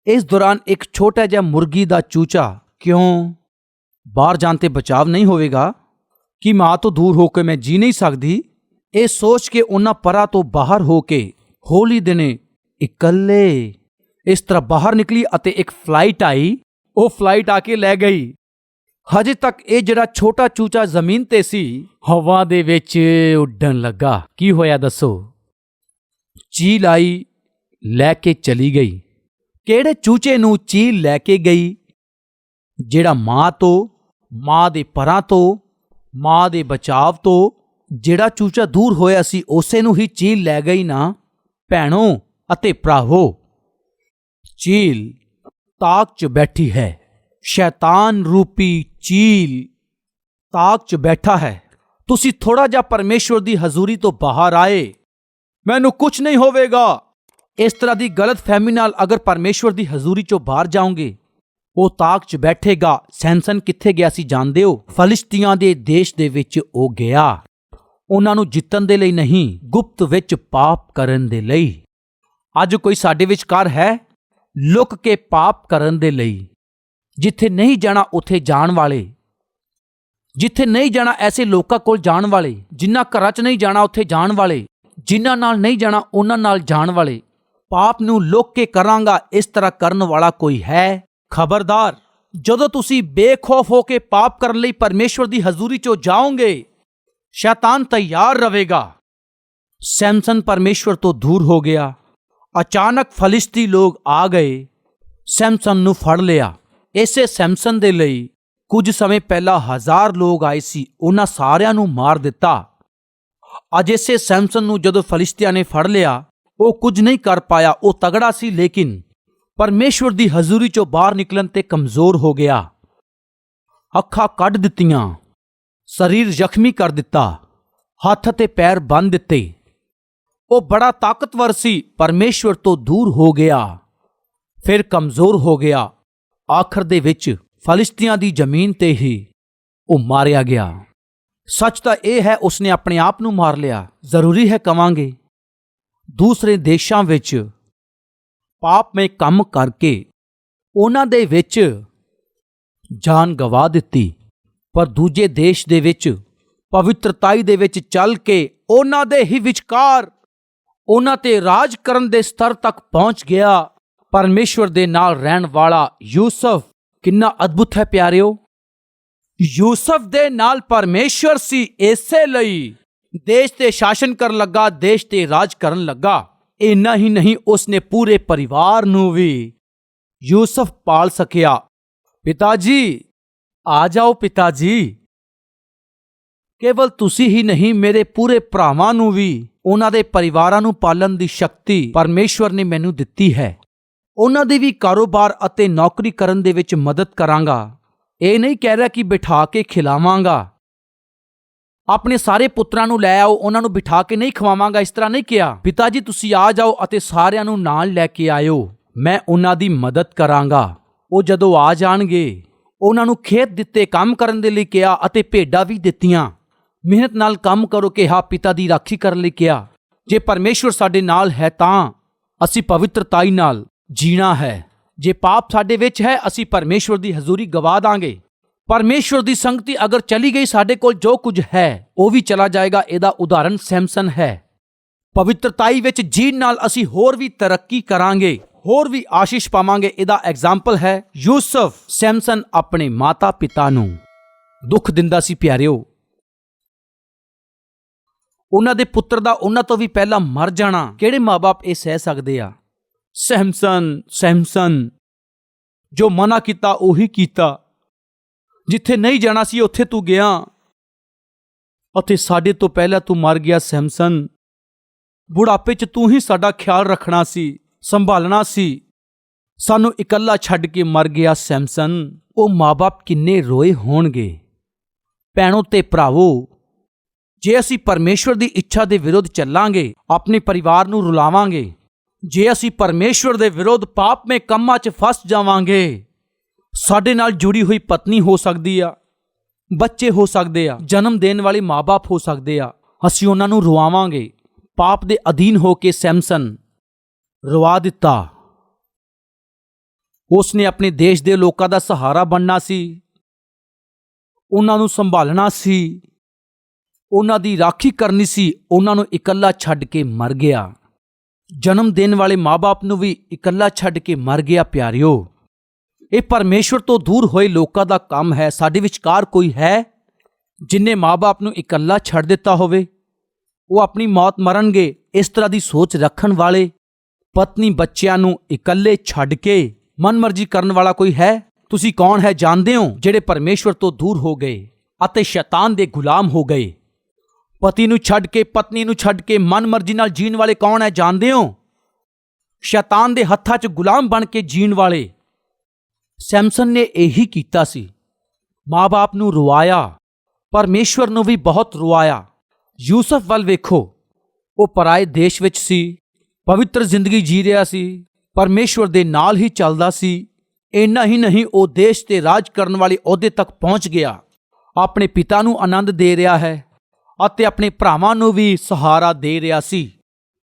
ਇਸ ਦੌਰਾਨ ਇੱਕ ਛੋਟਾ ਜਿਹਾ ਮੁਰਗੀ ਦਾ ਚੂਚਾ ਕਿਉਂ ਬਾਹਰ ਜਾਣ ਤੇ ਬਚਾਵ ਨਹੀਂ ਹੋਵੇਗਾ? ਕਿ ਮਾਂ ਤੋਂ ਦੂਰ ਹੋ ਕੇ ਮੈਂ ਜੀ ਨਹੀਂ ਸਕਦੀ? ਇਹ ਸੋਚ ਕੇ ਉਹਨਾਂ ਪਰਾਂ ਤੋਂ ਬਾਹਰ ਹੋ ਕੇ ਹੋਲੀ ਦਿਨੇ ਇਕੱਲੇ ਇਸ ਤਰ੍ਹਾਂ ਬਾਹਰ ਨਿਕਲੀ ਅਤੇ ਇੱਕ ਫਲਾਈਟ ਆਈ। ਉਹ ਫਲਾਈਟ ਆ ਕੇ ਲੈ ਗਈ। ਹਜੇ ਤੱਕ ਇਹ ਜਿਹੜਾ ਛੋਟਾ ਚੂਚਾ ਜ਼ਮੀਨ ਤੇ ਸੀ, ਹਵਾ ਦੇ ਵਿੱਚ ਉੱਡਣ ਲੱਗਾ। ਕੀ ਹੋਇਆ ਦੱਸੋ? ਚੀਲ ਆਈ, ਲੈ ਕੇ ਚਲੀ ਗਈ। ਕਿਹੜੇ ਚੂਚੇ ਨੂੰ ਚੀਲ ਲੈ ਕੇ ਗਈ? ਜਿਹੜਾ ਮਾਂ ਤੋਂ, ਮਾਂ ਦੇ ਪਰਾਂ ਤੋਂ, ਮਾਂ ਦੇ ਬਚਾਵ ਤੋਂ ਜਿਹੜਾ ਚੂਚਾ ਦੂਰ ਹੋਇਆ ਸੀ, ਉਸੇ ਨੂੰ ਹੀ ਚੀਲ ਲੈ ਗਈ ਨਾ। ਭੈਣੋ ਅਤੇ ਭਰਾਵੋ, ਚੀਲ ਤਾਕ 'ਚ ਬੈਠੀ ਹੈ। ਸ਼ੈਤਾਨ ਰੂਪੀ ਚੀਲ ਤਾਕ 'ਚ ਬੈਠਾ ਹੈ। ਤੁਸੀਂ ਥੋੜਾ ਜਿਹਾ ਪਰਮੇਸ਼ਵਰ ਦੀ ਹਜ਼ੂਰੀ ਤੋਂ ਬਾਹਰ ਆਏ। ਮੈਨੂੰ ਕੁਝ ਨਹੀਂ ਹੋਵੇਗਾ। ਇਸ ਤਰ੍ਹਾਂ ਦੀ ਗਲਤ ਫਹਿਮੀ ਨਾਲ ਅਗਰ ਪਰਮੇਸ਼ਵਰ ਦੀ ਹਜ਼ੂਰੀ 'ਚੋਂ ਬਾਹਰ ਜਾਓਗੇ, ਉਹ ਤਾਕ 'ਚ ਬੈਠੇਗਾ ਸੈਮਸਨ ਕਿੱਥੇ ਗਿਆ ਸੀ ਜਾਣਦੇ ਹੋ? ਫਲਿਸਤੀਆਂ ਦੇ ਦੇਸ਼ ਦੇ ਵਿੱਚ ਉਹ ਗਿਆ। ਉਹਨਾਂ ਨੂੰ ਜਿੱਤਣ ਦੇ ਲਈ ਨਹੀਂ, ਗੁਪਤ ਵਿੱਚ ਪਾਪ ਕਰਨ ਦੇ ਲਈ। ਅੱਜ ਕੋਈ ਸਾਡੇ ਵਿਚਕਾਰ ਹੈ? ਲੁਕ ਕੇ ਪਾਪ ਕਰਨ ਦੇ ਲਈ। ਜਿੱਥੇ ਨਹੀਂ ਜਾਣਾ, ਉੱਥੇ ਜਾਣ ਵਾਲੇ। ਜਿੱਥੇ ਨਹੀਂ ਜਾਣਾ, ਐਸੇ ਲੋਕਾਂ ਕੋਲ ਜਾਣ ਵਾਲੇ। ਜਿਨ੍ਹਾਂ ਘਰਾਂ 'ਚ ਨਹੀਂ ਜਾਣਾ, ਉੱਥੇ ਜਾਣ ਵਾਲੇ। ਜਿਨ੍ਹਾਂ ਨਾਲ ਨਹੀਂ ਜਾਣਾ, ਉਹਨਾਂ ਨਾਲ ਜਾਣ ਵਾਲੇ। ਪਾਪ ਨੂੰ ਲੋਕ ਕੇ ਕਰਾਂਗਾ, ਇਸ ਤਰ੍ਹਾਂ ਕਰਨ ਵਾਲਾ ਕੋਈ ਹੈ? ਖਬਰਦਾਰ, ਜਦੋਂ ਤੁਸੀਂ ਬੇਖੌਫ ਹੋ ਕੇ ਪਾਪ ਕਰਨ ਲਈ ਪਰਮੇਸ਼ਵਰ ਦੀ ਹਜ਼ੂਰੀ 'ਚੋਂ ਜਾਓਗੇ, ਸ਼ੈਤਾਨ ਤਿਆਰ ਰਹੇਗਾ। ਸੈਮਸਨ ਪਰਮੇਸ਼ਵਰ ਤੋਂ ਦੂਰ ਹੋ ਗਿਆ। ਅਚਾਨਕ ਫਲਿਸਤੀ ਲੋਕ ਆ ਗਏ। ਸੈਮਸਨ ਨੂੰ ਫੜ ਲਿਆ। ਇਸੇ ਸੈਮਸਨ ਦੇ ਲਈ ਕੁਝ ਸਮੇਂ ਪਹਿਲਾਂ ਹਜ਼ਾਰ ਲੋਕ ਆਏ ਸੀ, ਉਹਨਾਂ ਸਾਰਿਆਂ ਨੂੰ ਮਾਰ ਦਿੱਤਾ। ਅੱਜ ਇਸੇ ਸੈਮਸਨ ਨੂੰ ਜਦੋਂ ਫਲਿਸਤੀਆਂ ਨੇ ਫੜ ਲਿਆ ਉਹ ਕੁਝ ਨਹੀਂ ਕਰ ਪਾਇਆ, ਉਹ ਤਗੜਾ ਸੀ ਲੇਕਿਨ ਪਰਮੇਸ਼ਵਰ ਦੀ ਹਜ਼ੂਰੀ ਚੋਂ ਬਾਹਰ ਨਿਕਲਣ ਤੇ ਕਮਜ਼ੋਰ ਹੋ ਗਿਆ। ਅੱਖਾਂ ਕੱਢ ਦਿੱਤੀਆਂ, ਸਰੀਰ ਜ਼ਖਮੀ ਕਰ ਦਿੱਤਾ, ਹੱਥ ਤੇ ਪੈਰ ਬੰਨ ਦਿੱਤੇ। ਉਹ ਬੜਾ ਤਾਕਤਵਰ ਸੀ, ਪਰਮੇਸ਼ਵਰ ਤੋਂ ਦੂਰ ਹੋ ਗਿਆ, ਫਿਰ ਕਮਜ਼ੋਰ ਹੋ ਗਿਆ। ਆਖਰ ਦੇ ਵਿੱਚ ਫਲਿਸਤੀਆਂ ਦੀ ਜ਼ਮੀਨ ਤੇ ਹੀ ਉਹ ਮਾਰਿਆ ਗਿਆ। ਸੱਚ ਤਾਂ ਇਹ ਹੈ, ਉਸਨੇ ਆਪਣੇ ਆਪ ਨੂੰ ਮਾਰ ਲਿਆ। ਜ਼ਰੂਰੀ ਹੈ ਕਵਾਂਗੇ। ਦੂਸਰੇ ਦੇਸ਼ਾਂ ਵਿੱਚ ਪਾਪ ਪਾਪਮੇ ਕੰਮ ਕਰਕੇ ਉਹਨਾਂ ਦੇ ਵਿੱਚ ਜਾਨ ਗਵਾ ਦਿੱਤੀ, ਪਰ ਦੂਜੇ ਦੇਸ਼ ਦੇ ਵਿੱਚ, ਪਵਿੱਤਰਤਾਈ ਦੇ ਵਿੱਚ ਚੱਲ ਕੇ ਉਹਨਾਂ ਦੇ ਹੀ ਵਿਚਕਾਰ ਉਹਨਾਂ ਤੇ ਰਾਜ ਕਰਨ ਦੇ ਸਤਰ ਤੱਕ ਪਹੁੰਚ ਗਿਆ। ਪਰਮੇਸ਼ਵਰ ਦੇ ਨਾਲ ਰਹਿਣ ਵਾਲਾ ਯੂਸਫ ਕਿੰਨਾ ਅਦਭੁਤ ਹੈ ਪਿਆਰਿਓ। ਯੂਸਫ ਦੇ ਨਾਲ ਪਰਮੇਸ਼ਵਰ ਸੀ, ਇਸੇ ਲਈ ਦੇਸ਼ ਤੇ ਸ਼ਾਸਨ ਕਰਨ ਲੱਗਾ, ਦੇਸ਼ ਤੇ ਰਾਜ ਕਰਨ ਲੱਗਾ, ਇੰਨਾ ਹੀ ਨਹੀਂ ਉਸਨੇ ਪੂਰੇ ਪਰਿਵਾਰ ਨੂੰ ਵੀ ਯੂਸਫ ਪਾਲ ਸਕਿਆ। ਪਿਤਾ ਜੀ ਆ ਜਾਓ ਪਿਤਾ ਜੀ ਕੇਵਲ ਤੁਸੀਂ ਹੀ ਨਹੀਂ, ਮੇਰੇ ਪੂਰੇ ਭਰਾਵਾਂ ਨੂੰ ਵੀ, ਉਹਨਾਂ ਦੇ ਪਰਿਵਾਰਾਂ ਨੂੰ ਪਾਲਣ ਦੀ ਸ਼ਕਤੀ ਪਰਮੇਸ਼ਵਰ ਨੇ ਮੈਨੂੰ ਦਿੱਤੀ ਹੈ। ਉਹਨਾਂ ਦੇ ਵੀ ਕਾਰੋਬਾਰ ਅਤੇ ਨੌਕਰੀ ਕਰਨ ਦੇ ਵਿੱਚ ਮਦਦ ਕਰਾਂਗਾ। ਇਹ ਨਹੀਂ ਕਹਿ ਰਿਹਾ ਕਿ ਬਿਠਾ ਕੇ ਖਿਲਾਵਾਂਗਾ। ਆਪਣੇ ਸਾਰੇ ਪੁੱਤਰਾਂ ਨੂੰ ਲੈ ਆਓ, ਉਹਨਾਂ ਨੂੰ ਬਿਠਾ ਕੇ ਨਹੀਂ ਖਵਾਵਾਂਗਾ, ਇਸ ਤਰ੍ਹਾਂ ਨਹੀਂ ਕਿਹਾ। ਪਿਤਾ ਜੀ ਤੁਸੀਂ ਆ ਜਾਓ ਅਤੇ ਸਾਰਿਆਂ ਨੂੰ ਨਾਲ ਲੈ ਕੇ ਆਇਓ। ਮੈਂ ਉਹਨਾਂ ਦੀ ਮਦਦ ਕਰਾਂਗਾ। ਉਹ ਜਦੋਂ ਆ ਜਾਣਗੇ, ਉਹਨਾਂ ਨੂੰ ਖੇਤ ਦਿੱਤੇ ਕੰਮ ਕਰਨ ਦੇ ਲਈ ਕਿਹਾ ਅਤੇ ਭੇਡਾਂ ਵੀ ਦਿੱਤੀਆਂ। ਮਿਹਨਤ ਨਾਲ ਕੰਮ ਕਰੋ ਕਿਹਾ ਪਿਤਾ ਦੀ ਰਾਖੀ ਕਰਨ ਲਈ ਕਿਹਾ। ਜੇ ਪਰਮੇਸ਼ਵਰ ਸਾਡੇ ਨਾਲ ਹੈ ਤਾਂ ਅਸੀਂ ਪਵਿੱਤਰਤਾਈ ਨਾਲ ਜੀਣਾ ਹੈ। ਜੇ ਪਾਪ ਸਾਡੇ ਵਿੱਚ ਹੈ, ਅਸੀਂ ਪਰਮੇਸ਼ਵਰ ਦੀ ਹਜ਼ੂਰੀ ਗਵਾ ਦਾਂਗੇ। ਪਰਮੇਸ਼ਵਰ ਦੀ ਸੰਗਤੀ ਅਗਰ ਚਲੀ ਗਈ ਸਾਡੇ ਕੋਲ ਜੋ ਕੁਝ ਹੈ, ਉਹ ਵੀ ਚਲਾ ਜਾਏਗਾ, ਇਹਦਾ ਉਦਾਹਰਣ ਸੈਮਸਨ ਹੈ। ਪਵਿੱਤਰਤਾਈ ਵਿੱਚ ਜੀਣ ਨਾਲ ਅਸੀਂ ਹੋਰ ਵੀ ਤਰੱਕੀ ਕਰਾਂਗੇ, ਹੋਰ ਵੀ ਆਸ਼ੀਸ਼ ਪਾਵਾਂਗੇ, ਇਹਦਾ ਐਗਜ਼ਾਮਪਲ ਹੈ ਯੂਸਫ, ਸੈਮਸਨ ਆਪਣੇ ਮਾਤਾ ਪਿਤਾ ਨੂੰ। ਦੁੱਖ ਦਿੰਦਾ ਸੀ ਪਿਆਰਿਓ, ਉਹਨਾਂ ਦੇ ਪੁੱਤਰ ਦਾ ਉਹਨਾਂ ਤੋਂ ਵੀ ਪਹਿਲਾਂ ਮਰ ਜਾਣਾ, ਕਿਹੜੇ ਮਾਪੇ ਇਹ ਸਹਿ ਸਕਦੇ ਆ? ਸੈਮਸਨ ਸੈਮਸਨ, ਜੋ ਮਨਾ ਕੀਤਾ, ਉਹੀ ਕੀਤਾ। ਜਿੱਥੇ ਨਹੀਂ ਜਾਣਾ ਸੀ, ਉੱਥੇ ਤੂੰ ਗਿਆ। ਅਤੇ ਸਾਡੇ ਤੋਂ ਪਹਿਲਾਂ ਤੂੰ ਮਰ ਗਿਆ, ਸੈਮਸਨ। ਬੁਢਾਪੇ 'ਚ ਤੂੰ ਹੀ ਸਾਡਾ ਖਿਆਲ ਰੱਖਣਾ ਸੀ, ਸੰਭਾਲਣਾ ਸੀ। ਸਾਨੂੰ ਇਕੱਲਾ ਛੱਡ ਕੇ ਮਰ ਗਿਆ, ਸੈਮਸਨ। ਉਹ ਮਾਪੇ ਕਿੰਨੇ ਰੋਏ ਹੋਣਗੇ। ਭੈਣੋ ਤੇ ਭਰਾਵੋ, ਜੇ ਅਸੀਂ ਪਰਮੇਸ਼ਵਰ ਦੀ ਇੱਛਾ ਦੇ ਵਿਰੁੱਧ ਚੱਲਾਂਗੇ, ਆਪਣੇ ਪਰਿਵਾਰ ਨੂੰ ਰੁਲਾਵਾਂਗੇ। ਜੇ ਅਸੀਂ ਪਰਮੇਸ਼ਵਰ ਦੇ ਵਿਰੁੱਧ ਪਾਪਮੇ ਕੰਮਾਂ 'ਚ ਫਸ ਜਾਵਾਂਗੇ ਸਾਡੇ ਨਾਲ ਜੁੜੀ ਹੋਈ ਪਤਨੀ ਹੋ ਸਕਦੀ ਆ, ਬੱਚੇ ਹੋ ਸਕਦੇ ਆ, ਜਨਮ ਦੇਣ ਵਾਲੇ ਮਾਪੇ ਹੋ ਸਕਦੇ ਆ। ਅਸੀਂ ਉਹਨਾਂ ਨੂੰ ਰਵਾਵਾਂਗੇ। ਪਾਪ ਦੇ ਅਧੀਨ ਹੋ ਕੇ ਸੈਮਸਨ ਰਵਾ ਦਿੱਤਾ। ਉਸ ਨੇ ਆਪਣੇ ਦੇਸ਼ ਦੇ ਲੋਕਾਂ ਦਾ ਸਹਾਰਾ ਬਣਨਾ ਸੀ। ਉਹਨਾਂ ਨੂੰ ਸੰਭਾਲਣਾ ਸੀ। ਉਹਨਾਂ ਦੀ ਰਾਖੀ ਕਰਨੀ ਸੀ। ਉਹਨਾਂ ਨੂੰ ਇਕੱਲਾ ਛੱਡ ਕੇ ਮਰ ਗਿਆ। ਜਨਮ ਦੇਣ ਵਾਲੇ ਮਾਪੇ ਨੂੰ ਵੀ ਇਕੱਲਾ ਛੱਡ ਕੇ ਮਰ ਗਿਆ, ਪਿਆਰਿਓ। ਇਹ ਪਰਮੇਸ਼ਵਰ ਤੋਂ ਦੂਰ ਹੋਏ ਲੋਕਾਂ ਦਾ ਕੰਮ ਹੈ। ਸਾਡੇ ਵਿਚਕਾਰ ਕੋਈ ਹੈ ਜਿਨੇ ਮਾਪੇ ਨੂੰ ਇਕੱਲਾ ਛੱਡ ਦਿੱਤਾ ਹੋਵੇ, ਉਹ ਆਪਣੀ ਮੌਤ ਮਰਨਗੇ, ਇਸ ਤਰ੍ਹਾਂ ਦੀ ਸੋਚ ਰੱਖਣ ਵਾਲੇ ਪਤਨੀ ਬੱਚਿਆਂ ਨੂੰ ਇਕੱਲੇ ਛੱਡ ਕੇ ਮਨਮਰਜ਼ੀ ਕਰਨ ਵਾਲਾ ਕੋਈ ਹੈ? ਤੁਸੀਂ ਕੌਣ ਹੈ ਜਾਣਦੇ ਹੋ ਜਿਹੜੇ ਪਰਮੇਸ਼ਵਰ ਤੋਂ ਦੂਰ ਹੋ ਗਏ ਅਤੇ ਸ਼ੈਤਾਨ ਦੇ ਗੁਲਾਮ ਹੋ ਗਏ? ਪਤੀ ਨੂੰ ਛੱਡ ਕੇ, ਪਤਨੀ ਨੂੰ ਛੱਡ ਕੇ ਮਨਮਰਜ਼ੀ ਨਾਲ ਜੀਣ ਵਾਲੇ ਕੌਣ ਹੈ ਜਾਣਦੇ ਹੋ? ਸ਼ੈਤਾਨ ਦੇ ਹੱਥਾਂ 'ਚ ਗੁਲਾਮ ਬਣ ਕੇ ਜੀਣ ਵਾਲੇ ਸੈਮਸਨ ਨੇ ਇਹੀ ਕੀਤਾ ਸੀ। ਮਾਂ-ਬਾਪ ਨੂੰ ਰੁਆਇਆ, ਪਰਮੇਸ਼ਵਰ ਨੂੰ ਵੀ ਬਹੁਤ ਰੁਆਇਆ। ਯੂਸਫ ਵੱਲ ਵੇਖੋ, ਉਹ ਪਰਾਏ ਦੇਸ਼ ਵਿੱਚ ਸੀ, ਪਵਿੱਤਰ ਜ਼ਿੰਦਗੀ ਜੀ ਰਿਹਾ ਸੀ, ਪਰਮੇਸ਼ਵਰ ਦੇ ਨਾਲ ਹੀ ਚੱਲਦਾ ਸੀ, ਇੰਨਾ ਹੀ ਨਹੀਂ ਉਹ ਦੇਸ਼ ਤੇ ਰਾਜ ਕਰਨ ਵਾਲੇ ਅਹੁਦੇ ਤੱਕ ਪਹੁੰਚ ਗਿਆ। ਆਪਣੇ ਪਿਤਾ ਨੂੰ ਆਨੰਦ ਦੇ ਰਿਹਾ ਹੈ ਅਤੇ ਆਪਣੇ ਭਰਾਵਾਂ ਨੂੰ ਵੀ ਸਹਾਰਾ ਦੇ ਰਿਹਾ ਸੀ।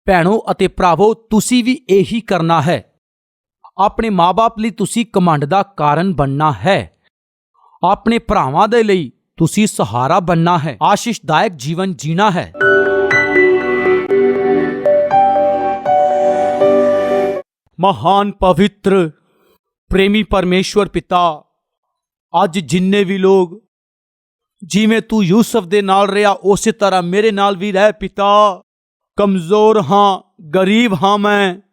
ਭੈਣੋ ਅਤੇ ਭਰਾਵੋ, ਤੁਸੀਂ ਵੀ ਇਹੀ ਕਰਨਾ ਹੈ। ਆਪਣੇ ਮਾਪੇ ਲਈ ਤੁਸੀਂ ਕਮੰਡ ਦਾ ਕਾਰਨ ਬਣਨਾ ਹੈ। ਆਪਣੇ ਭਰਾਵਾਂ ਦੇ ਲਈ ਤੁਸੀਂ ਸਹਾਰਾ ਬਣਨਾ ਹੈ। ਆਸ਼ੀਸ਼ਦਾਇਕ ਜੀਵਨ ਜੀਣਾ ਹੈ। ਮਹਾਨ ਪਵਿੱਤਰ, ਪ੍ਰੇਮੀ ਪਰਮੇਸ਼ਵਰ ਪਿਤਾ, ਅੱਜ ਜਿੰਨੇ ਵੀ ਲੋਕ ਜਿਵੇਂ ਤੂੰ ਯੂਸਫ ਦੇ ਨਾਲ ਰਿਹਾ, ਉਸੇ ਤਰ੍ਹਾਂ ਮੇਰੇ ਨਾਲ ਵੀ ਰਹਿ ਪਿਤਾ। ਕਮਜ਼ੋਰ ਹਾਂ, ਗਰੀਬ ਹਾਂ ਮੈਂ।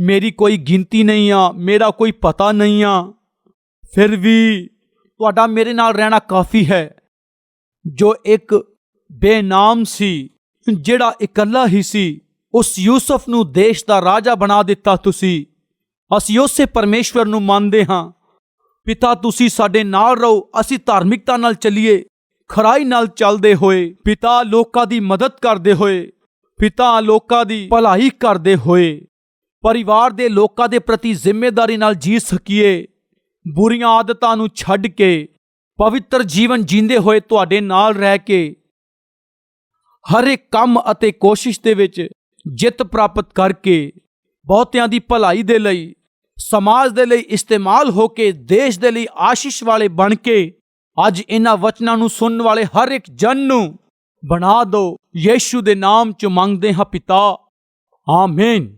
ਮੇਰੀ ਕੋਈ ਗਿਣਤੀ ਨਹੀਂ ਆ, ਮੇਰਾ ਕੋਈ ਪਤਾ ਨਹੀਂ ਆ। ਫਿਰ ਵੀ ਤੁਹਾਡਾ ਮੇਰੇ ਨਾਲ ਰਹਿਣਾ ਕਾਫੀ ਹੈ। ਜੋ ਇੱਕ ਬੇਨਾਮ ਸੀ, ਜਿਹੜਾ ਇਕੱਲਾ ਹੀ ਸੀ, ਉਸ ਯੂਸਫ ਨੂੰ ਦੇਸ਼ ਦਾ ਰਾਜਾ ਬਣਾ ਦਿੱਤਾ ਤੁਸੀਂ। ਅਸੀਂ ਉਸੇ ਪਰਮੇਸ਼ਵਰ ਨੂੰ ਮੰਨਦੇ ਹਾਂ। ਪਿਤਾ, ਤੁਸੀਂ ਸਾਡੇ ਨਾਲ ਰਹੋ, ਅਸੀਂ ਧਾਰਮਿਕਤਾ ਨਾਲ ਚੱਲੀਏ ਖਰਾਈ ਨਾਲ ਚੱਲਦੇ ਹੋਏ। ਪਿਤਾ, ਲੋਕਾਂ ਦੀ ਮਦਦ ਕਰਦੇ ਹੋਏ। ਪਿਤਾ, ਲੋਕਾਂ ਦੀ ਭਲਾਈ ਕਰਦੇ ਹੋਏ। ਪਰਿਵਾਰ ਦੇ ਲੋਕਾਂ ਦੇ ਪ੍ਰਤੀ ਜ਼ਿੰਮੇਵਾਰੀ ਨਾਲ ਜੀ ਸਕੀਏ। ਬੁਰੀਆਂ ਆਦਤਾਂ ਨੂੰ ਛੱਡ ਕੇ, ਪਵਿੱਤਰ ਜੀਵਨ ਜੀਂਦੇ ਹੋਏ ਤੁਹਾਡੇ ਨਾਲ ਰਹਿ ਕੇ, ਹਰ ਇੱਕ ਕੰਮ ਅਤੇ ਕੋਸ਼ਿਸ਼ ਦੇ ਵਿੱਚ ਜਿੱਤ ਪ੍ਰਾਪਤ ਕਰਕੇ, ਬਹੁਤਿਆਂ ਦੀ ਭਲਾਈ ਦੇ ਲਈ, ਸਮਾਜ ਦੇ ਲਈ ਇਸਤੇਮਾਲ ਹੋ ਕੇ, ਦੇਸ਼ ਦੇ ਲਈ ਆਸ਼ੀਸ਼ ਵਾਲੇ ਬਣ ਕੇ, ਅੱਜ ਇਹਨਾਂ ਵਚਨਾਂ ਨੂੰ ਸੁਣਨ ਵਾਲੇ ਹਰ ਇੱਕ ਜਨ ਨੂੰ ਬਣਾ ਦਿਓ ਯੀਸ਼ੂ ਦੇ ਨਾਮ ਚ ਮੰਗਦੇ ਹਾਂ ਪਿਤਾ। ਆਮੀਨ।